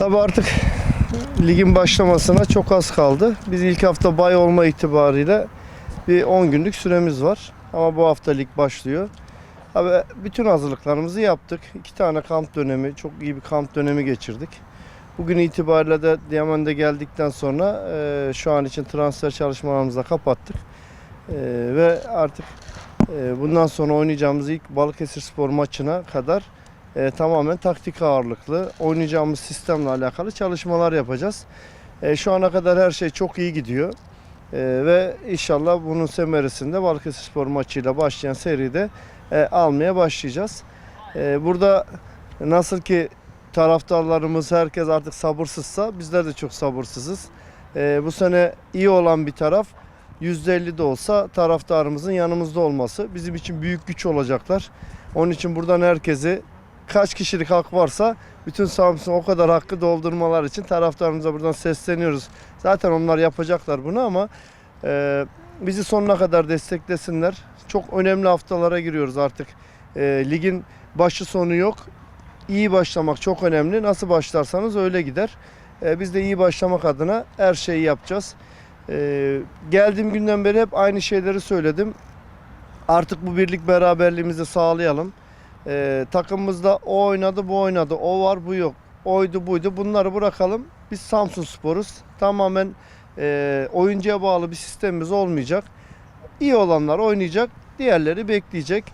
Tabii artık ligin başlamasına çok az kaldı. Biz ilk hafta bay olma itibariyle bir 10 günlük süremiz var. Ama bu hafta lig başlıyor. Abi bütün hazırlıklarımızı yaptık. İki tane kamp dönemi, çok iyi bir kamp dönemi geçirdik. Bugün itibariyle de Diamond'e geldikten sonra e, şu an için transfer çalışmalarımızı da kapattık. E, ve artık e, bundan sonra oynayacağımız ilk Balıkesir Spor maçına kadar e, tamamen taktik ağırlıklı oynayacağımız sistemle alakalı çalışmalar yapacağız. E, şu ana kadar her şey çok iyi gidiyor. E, ve inşallah bunun semeresinde Balıkesir Spor maçıyla başlayan seride e, almaya başlayacağız. E, burada nasıl ki taraftarlarımız herkes artık sabırsızsa bizler de çok sabırsızız. E, bu sene iyi olan bir taraf %50 de olsa taraftarımızın yanımızda olması bizim için büyük güç olacaklar. Onun için buradan herkesi kaç kişilik hak varsa bütün Samsun o kadar hakkı doldurmalar için taraftarımıza buradan sesleniyoruz. Zaten onlar yapacaklar bunu ama e, bizi sonuna kadar desteklesinler. Çok önemli haftalara giriyoruz artık. E, ligin başı sonu yok. İyi başlamak çok önemli. Nasıl başlarsanız öyle gider. E, biz de iyi başlamak adına her şeyi yapacağız. E, geldiğim günden beri hep aynı şeyleri söyledim. Artık bu birlik beraberliğimizi sağlayalım. Ee, takımımızda o oynadı bu oynadı. O var bu yok. Oydu buydu. Bunları bırakalım. Biz Samsun Spor'uz. Tamamen e, oyuncuya bağlı bir sistemimiz olmayacak. İyi olanlar oynayacak diğerleri bekleyecek.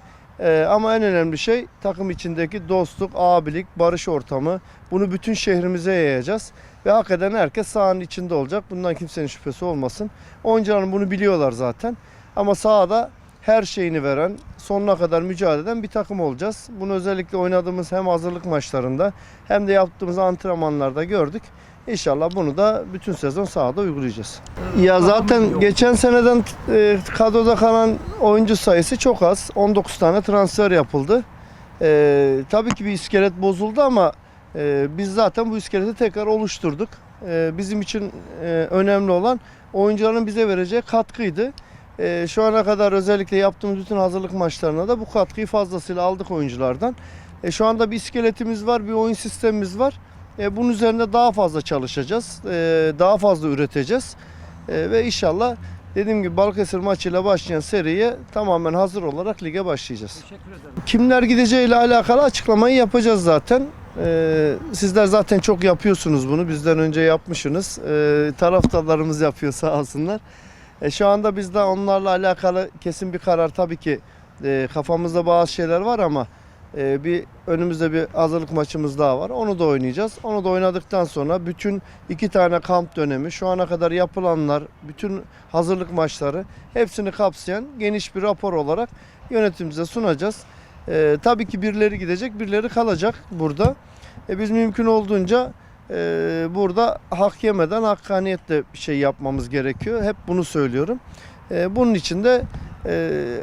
Ee, ama en önemli şey takım içindeki dostluk abilik barış ortamı. Bunu bütün şehrimize yayacağız. Ve hak eden herkes sahanın içinde olacak. Bundan kimsenin şüphesi olmasın. Oyuncuların bunu biliyorlar zaten. Ama sahada her şeyini veren, sonuna kadar mücadele eden bir takım olacağız. Bunu özellikle oynadığımız hem hazırlık maçlarında hem de yaptığımız antrenmanlarda gördük. İnşallah bunu da bütün sezon sahada uygulayacağız. Ya zaten geçen seneden e, kadroda kalan oyuncu sayısı çok az. 19 tane transfer yapıldı. E, tabii ki bir iskelet bozuldu ama e, biz zaten bu iskeleti tekrar oluşturduk. E, bizim için e, önemli olan oyuncuların bize vereceği katkıydı. Ee, şu ana kadar özellikle yaptığımız bütün hazırlık maçlarına da bu katkıyı fazlasıyla aldık oyunculardan. E, şu anda bir iskeletimiz var, bir oyun sistemimiz var. E, bunun üzerinde daha fazla çalışacağız, e, daha fazla üreteceğiz. E, ve inşallah dediğim gibi Balıkesir maçıyla başlayan seriye tamamen hazır olarak lige başlayacağız. Teşekkür ederim. Kimler gideceğiyle alakalı açıklamayı yapacağız zaten. Ee, sizler zaten çok yapıyorsunuz bunu. Bizden önce yapmışsınız. Ee, taraftarlarımız yapıyor sağ olsunlar. E, şu anda bizde onlarla alakalı kesin bir karar tabii ki e, kafamızda bazı şeyler var ama e, bir önümüzde bir hazırlık maçımız daha var. Onu da oynayacağız. Onu da oynadıktan sonra bütün iki tane kamp dönemi, şu ana kadar yapılanlar, bütün hazırlık maçları hepsini kapsayan geniş bir rapor olarak yönetimimize sunacağız. E, tabii ki birileri gidecek, birileri kalacak burada. E, biz mümkün olduğunca e, burada hak yemeden hakkaniyetle bir şey yapmamız gerekiyor. Hep bunu söylüyorum. E, bunun için de e,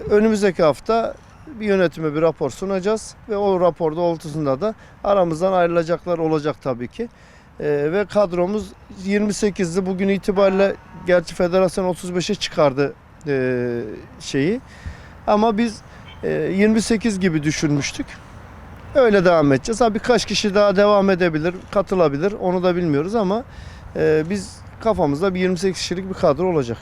önümüzdeki hafta bir yönetime bir rapor sunacağız ve o rapor doğrultusunda da aramızdan ayrılacaklar olacak tabii ki. E, ve kadromuz 28'di. Bugün itibariyle gerçi federasyon 35'e çıkardı e, şeyi. Ama biz e, 28 gibi düşünmüştük. Öyle devam edeceğiz. Ha birkaç kişi daha devam edebilir, katılabilir. Onu da bilmiyoruz ama e, biz kafamızda bir 28 kişilik bir kadro olacak.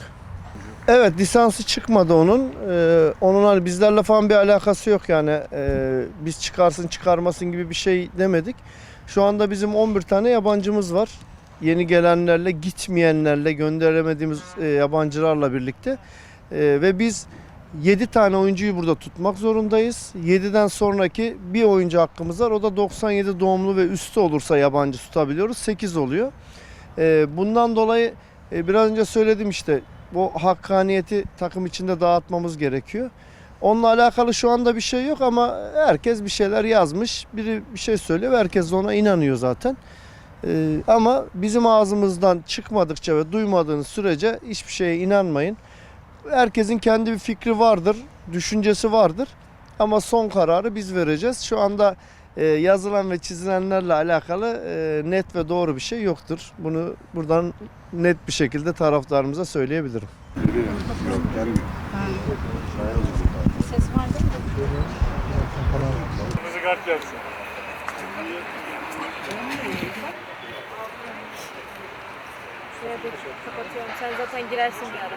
Evet lisansı çıkmadı onun. E, onun hani bizlerle falan bir alakası yok yani. E, biz çıkarsın çıkarmasın gibi bir şey demedik. Şu anda bizim 11 tane yabancımız var. Yeni gelenlerle, gitmeyenlerle, gönderemediğimiz e, yabancılarla birlikte. E, ve biz 7 tane oyuncuyu burada tutmak zorundayız. 7'den sonraki bir oyuncu hakkımız var. O da 97 doğumlu ve üstü olursa yabancı tutabiliyoruz. 8 oluyor. Ee, bundan dolayı e, biraz önce söyledim işte bu hakkaniyeti takım içinde dağıtmamız gerekiyor. Onunla alakalı şu anda bir şey yok ama herkes bir şeyler yazmış. Biri bir şey söylüyor ve herkes ona inanıyor zaten. Ee, ama bizim ağzımızdan çıkmadıkça ve duymadığınız sürece hiçbir şeye inanmayın herkesin kendi bir fikri vardır, düşüncesi vardır. Ama son kararı biz vereceğiz. Şu anda e, yazılan ve çizilenlerle alakalı e, net ve doğru bir şey yoktur. Bunu buradan net bir şekilde taraftarımıza söyleyebilirim. Ses var değil mi? Kırmızı kart gelsin. kapatıyorum. Sen zaten girersin bir ara.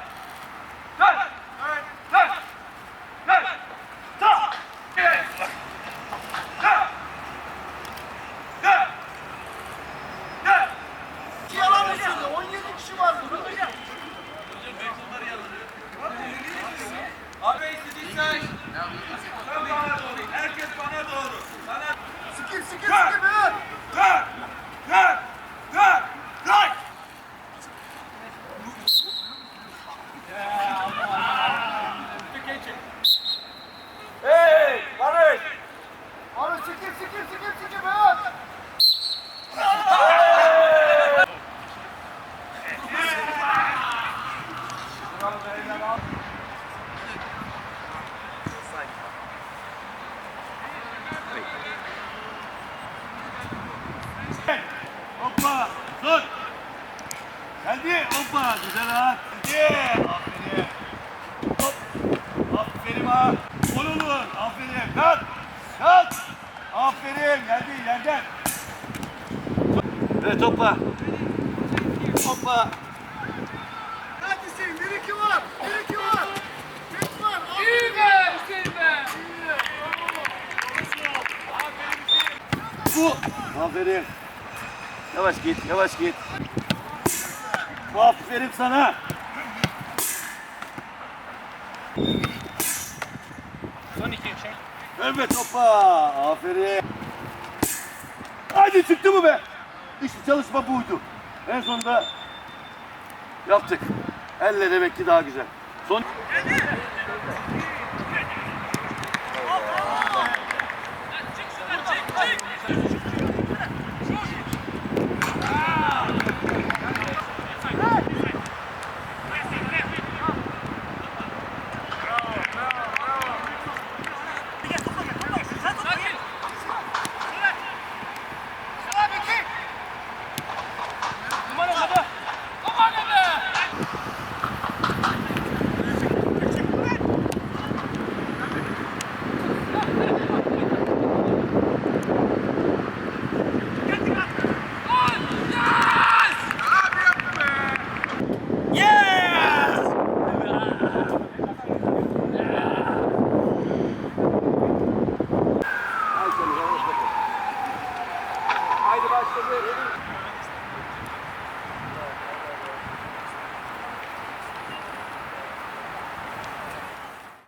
Abi istediysen. Sen bana doğru. Herkes bana doğru. Sana. Sıkı sıkı sıkı be. Kalk. Kalk. Kalk. Kalk. Hey, Barış! Abi sikir sikir sikir sikir be! Hoppa, dur. Geldi, hoppa, güzel ha. Geldi, aferin. Hop, aferin ha. Gol olur, aferin. Kalk, kalk. Aferin, geldi, yerden. Evet, hoppa. Hoppa. Neredesin? Bir iki var! Bir iki var! Tek var! İyi be, Hüseyin be. Bu. Aferin. Yavaş git, yavaş git. Aferin sana. Son iki çek. Evet hoppa. Aferin. Hadi çıktı mı be? İşte çalışma buydu. En sonunda yaptık. Elle demek ki daha güzel. Son.